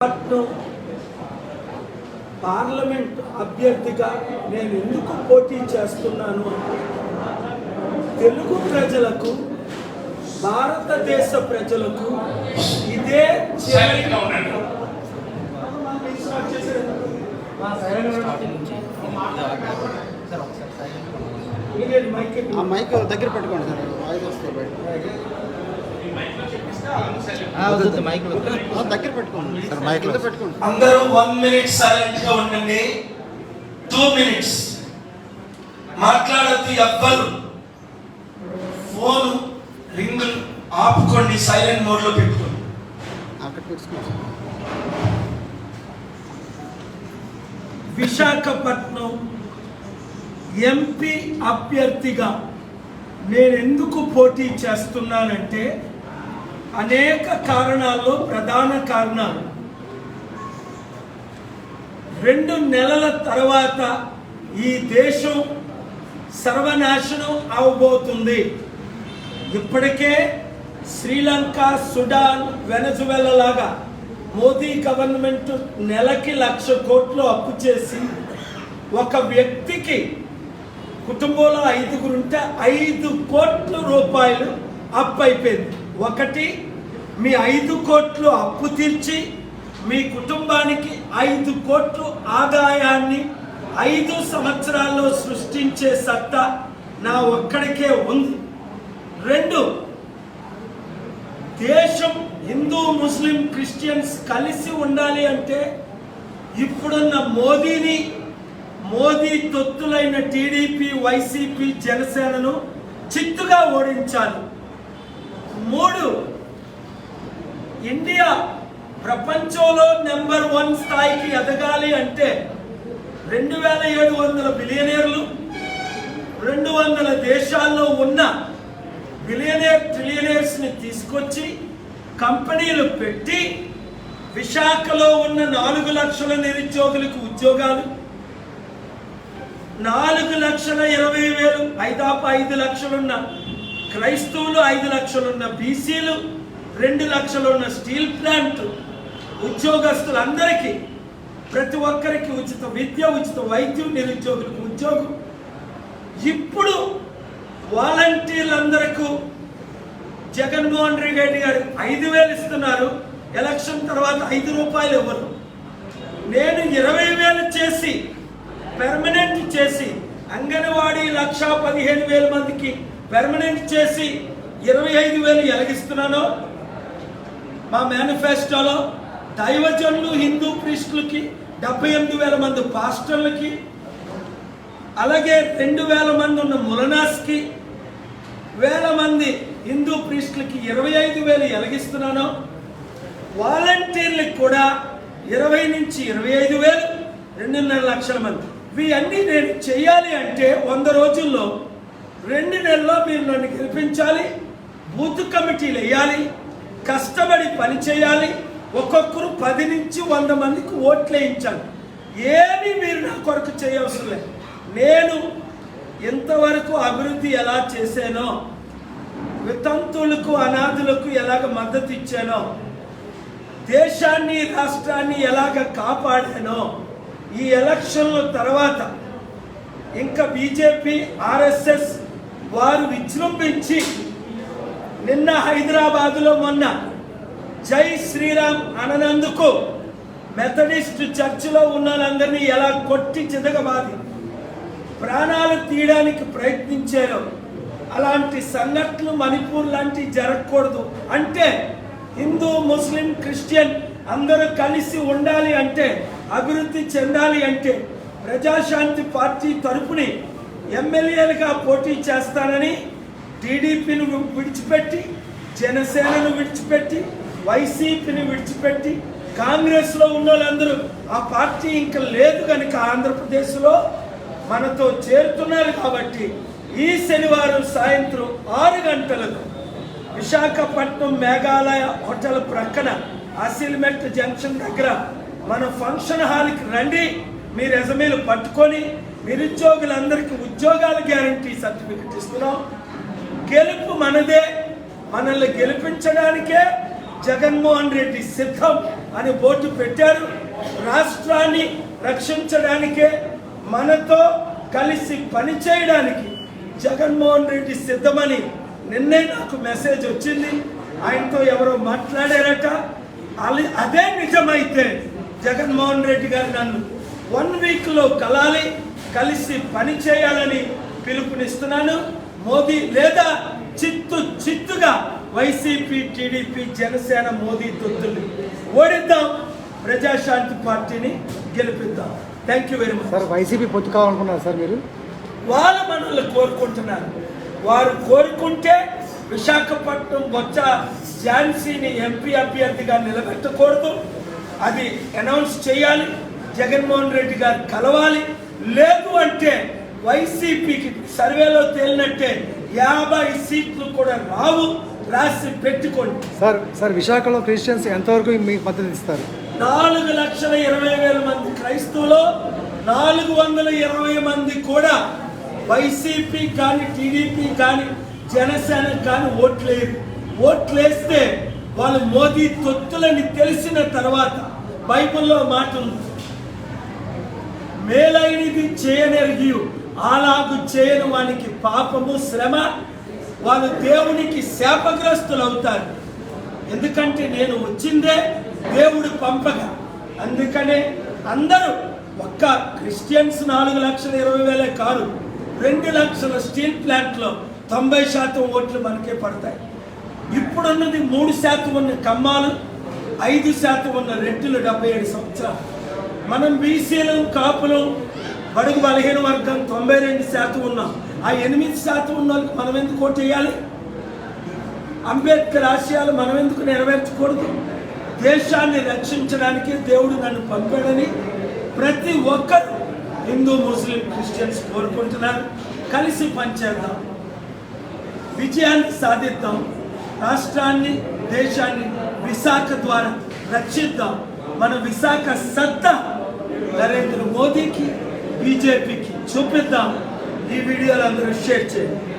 పట్నం పార్లమెంట్ అభ్యర్థిగా నేను ఎందుకు పోటీ చేస్తున్నాను? తెలుగు ప్రజలకు భారతదేశ ప్రజలకు ఇదే మైక్ దగ్గర పెట్టుకోండి సార్. వాయిస్ వస్తే బయట దగ్గర పెట్టుకోండి. సార్ మైక్ కింద పెట్టుకోండి. అందరూ వన్ మినిట్ సైలెంట్గా ఉండండి. టూ మినిట్స్ మాట్లాడద్దు ఎవ్వరు. ఫోన్ రింగ్ ఆపుకోండి సైలెంట్ మోడ్లో పెట్టుకోండి. విశాఖపట్నం ఎంపీ అభ్యర్థిగా నేను ఎందుకు పోటీ చేస్తున్నానంటే అనేక కారణాల్లో ప్రధాన కారణాలు. రెండు నెలల తర్వాత ఈ దేశం సర్వనాశనం అవబోతుంది. ఇప్పటికే శ్రీలంక సుడాన్ వెనజువెలా లాగా మోదీ గవర్నమెంట్ నెలకి లక్ష కోట్లు అప్పు చేసి ఒక వ్యక్తికి కుటుంబంలో ఐదుగురు ఉంటే ఐదు కోట్ల రూపాయలు అప్పు అయిపోయింది. ఒకటి మీ ఐదు కోట్లు అప్పు తీర్చి మీ కుటుంబానికి ఐదు కోట్లు ఆదాయాన్ని ఐదు సంవత్సరాల్లో సృష్టించే సత్తా నా ఒక్కడికే ఉంది. రెండు దేశం హిందూ ముస్లిం క్రిస్టియన్స్ కలిసి ఉండాలి అంటే ఇప్పుడున్న మోదీని మోదీ తొత్తులైన టీడీపీ వైసీపీ జనసేనను చిత్తుగా ఓడించాలి. మూడు. ఇండియా ప్రపంచంలో నెంబర్ వన్ స్థాయికి ఎదగాలి అంటే రెండు వేల ఏడు వందల బిలియనీర్లు రెండు వందల దేశాల్లో ఉన్న బిలియనీర్ ట్రిలియనీర్స్ని తీసుకొచ్చి కంపెనీలు పెట్టి విశాఖలో ఉన్న నాలుగు లక్షల నిరుద్యోగులకు ఉద్యోగాలు నాలుగు లక్షల ఇరవై వేలు ఐదాపు ఐదు లక్షలున్న క్రైస్తవులు ఐదు లక్షలున్న బీసీలు రెండు లక్షలున్న స్టీల్ ప్లాంట్ ఉద్యోగస్తులందరికీ ప్రతి ఒక్కరికి ఉచిత విద్య ఉచిత వైద్యం నిరుద్యోగులకు ఉద్యోగం. ఇప్పుడు వాలంటీర్లందరకు జగన్మోహన్ రెడ్డి గారు ఐదు వేలు ఇస్తున్నారు ఎలక్షన్ తర్వాత ఐదు రూపాయలు ఇవ్వరు. నేను ఇరవై వేలు చేసి పెర్మనెంట్ చేసి అంగన్వాడీ లక్ష పదిహేను వేల మందికి పెర్మనెంట్ చేసి ఇరవై ఐదు వేలు ఎలగిస్తున్నాను మా మేనిఫెస్టోలో దైవజనులు హిందూ ప్రిస్టులకి డెబ్బై ఎనిమిది వేల మంది పాస్టర్లకి అలాగే రెండు వేల మంది ఉన్న ములనాస్కి వేల మంది హిందూ ప్రిస్టులకి ఇరవై ఐదు వేలు ఎలగిస్తున్నాను వాలంటీర్లకు కూడా ఇరవై నుంచి ఇరవై ఐదు వేలు రెండున్నర లక్షల మంది. ఇవన్నీ నేను చేయాలి అంటే వంద రోజుల్లో రెండు నెలల్లో మీరు నన్ను గెలిపించాలి బూత్ కమిటీలు వేయాలి కష్టపడి పని చేయాలి ఒక్కొక్కరు పది నుంచి వంద మందికి ఓట్లు వేయించాలి. ఏమి మీరు నా కొరకు చేయవసరం లేదు. నేను ఇంతవరకు అభివృద్ధి ఎలా చేశానో వితంతువులకు అనాథులకు ఎలాగ మద్దతు ఇచ్చానో దేశాన్ని రాష్ట్రాన్ని ఎలాగ కాపాడానో ఈ ఎలక్షన్ల తర్వాత ఇంకా బీజేపీ ఆర్ఎస్ఎస్ వారు విజృంభించి నిన్న హైదరాబాదులో మొన్న జై శ్రీరామ్ అననందుకు మెథడిస్ట్ చర్చిలో ఉన్న వాళ్ళందరినీ ఎలా కొట్టి చిదగబాది ప్రాణాలు తీయడానికి ప్రయత్నించారు అలాంటి సంఘటనలు మణిపూర్ లాంటివి జరగకూడదు. అంటే హిందూ ముస్లిం క్రిస్టియన్ అందరూ కలిసి ఉండాలి అంటే అభివృద్ధి చెందాలి అంటే ప్రజాశాంతి పార్టీ తరపుని ఎమ్మెల్యేలుగా పోటీ చేస్తానని టీడీపీని విడిచిపెట్టి జనసేనను విడిచిపెట్టి వైసీపీని విడిచిపెట్టి కాంగ్రెస్లో ఉన్న వాళ్ళందరూ ఆ పార్టీ ఇంకా లేదు కనుక ఆంధ్రప్రదేశ్లో మనతో చేరుతున్నారు కాబట్టి ఈ శనివారం సాయంత్రం ఆరు గంటలకు విశాఖపట్నం మేఘాలయ హోటల్ ప్రక్కన అసిల్మెట్ జంక్షన్ దగ్గర మన ఫంక్షన్ హాల్కి రండి. మీ రెజమీలు పట్టుకొని నిరుద్యోగులందరికీ ఉద్యోగాల గ్యారంటీ సర్టిఫికెట్ ఇస్తున్నాం. గెలుపు మనదే. మనల్ని గెలిపించడానికే జగన్మోహన్ రెడ్డి సిద్ధం అని బోర్డు పెట్టారు. రాష్ట్రాన్ని రక్షించడానికే మనతో కలిసి పనిచేయడానికి జగన్మోహన్ రెడ్డి సిద్ధమని నిన్నే నాకు మెసేజ్ వచ్చింది. ఆయనతో ఎవరో మాట్లాడారట. అదే నిజమైతే జగన్మోహన్ రెడ్డి గారు నన్ను వన్ వీక్లో కలాలి. కలిసి పని చేయాలని పిలుపునిస్తున్నాను. మోదీ లేదా చిత్తు చిత్తుగా వైసీపీ టీడీపీ జనసేన మోదీ తొత్తులు ఓడిద్దాం. ప్రజాశాంతి పార్టీని గెలిపిద్దాం. Thank you very much sir YCP పొత్తు కావాలనుకున్నారు సార్ మీరు? వాళ్ళ మనల్ని కోరుకుంటున్నారు. వారు కోరుకుంటే విశాఖపట్నం బొత్స ఝాన్సీని ఎంపీ అభ్యర్థిగా నిలబెట్టకూడదు. అది అనౌన్స్ చేయాలి. జగన్మోహన్ రెడ్డి గారు కలవాలి. లేదు అంటే వైసీపీకి సర్వేలో తేలినట్టే యాభై సీట్లు కూడా రావు రాసి పెట్టుకోండి. సార్ సార్ విశాఖలో క్రిస్టియన్స్ ఎంతవరకు మీకు మద్దతు ఇస్తారు? నాలుగు లక్షల ఇరవై వేల మంది క్రైస్తవులు నాలుగు వందల ఇరవై మంది కూడా వైసీపీ కానీ టీడీపీ కానీ జనసేన కానీ ఓట్లేరు ఓట్లేస్తే వాళ్ళు మోదీ తొత్తులని తెలిసిన తర్వాత బైబిల్లో మాట ఉంది మేలైనది చేయనెరిగియు అలాగు చేయని వానికి పాపము శ్రమ. వాళ్ళు దేవునికి శాపగ్రస్తులు అవుతారు. ఎందుకంటే నేను వచ్చిందే దేవుడు పంపగా. అందుకనే అందరూ ఒక్క క్రిస్టియన్స్ నాలుగు లక్షల ఇరవై వేలే కాదు రెండు లక్షల స్టీల్ ప్లాంట్లో తొంభై శాతం ఓట్లు మనకే పడతాయి. ఇప్పుడున్నది మూడు శాతం ఉన్న కమ్మాలు ఐదు శాతం ఉన్న రెడ్డిలు డెబ్బై ఏడు సంవత్సరాలు. మనం బీసీలం కాపులం బడుగు బలహీన వర్గం తొంభై రెండు శాతం ఉన్నాం. ఆ ఎనిమిది శాతం ఉన్న వాళ్ళకి మనం ఎందుకు ఓటు అంబేద్కర్ ఆశయాలు మనం ఎందుకు నెరవేర్చకూడదు? దేశాన్ని రక్షించడానికి దేవుడు నన్ను పంపాడని ప్రతి ఒక్కరు హిందూ ముస్లిం క్రిస్టియన్స్ కోరుకుంటున్నారు. కలిసి పనిచేద్దాం. విజయాన్ని సాధిద్దాం. రాష్ట్రాన్ని దేశాన్ని విశాఖ ద్వారా రక్షిద్దాం. మన విశాఖ సత్తా నరేంద్ర మోదీకి బీజేపీకి చూపిద్దాం. ఈ వీడియోలు అందరూ షేర్ చేయండి.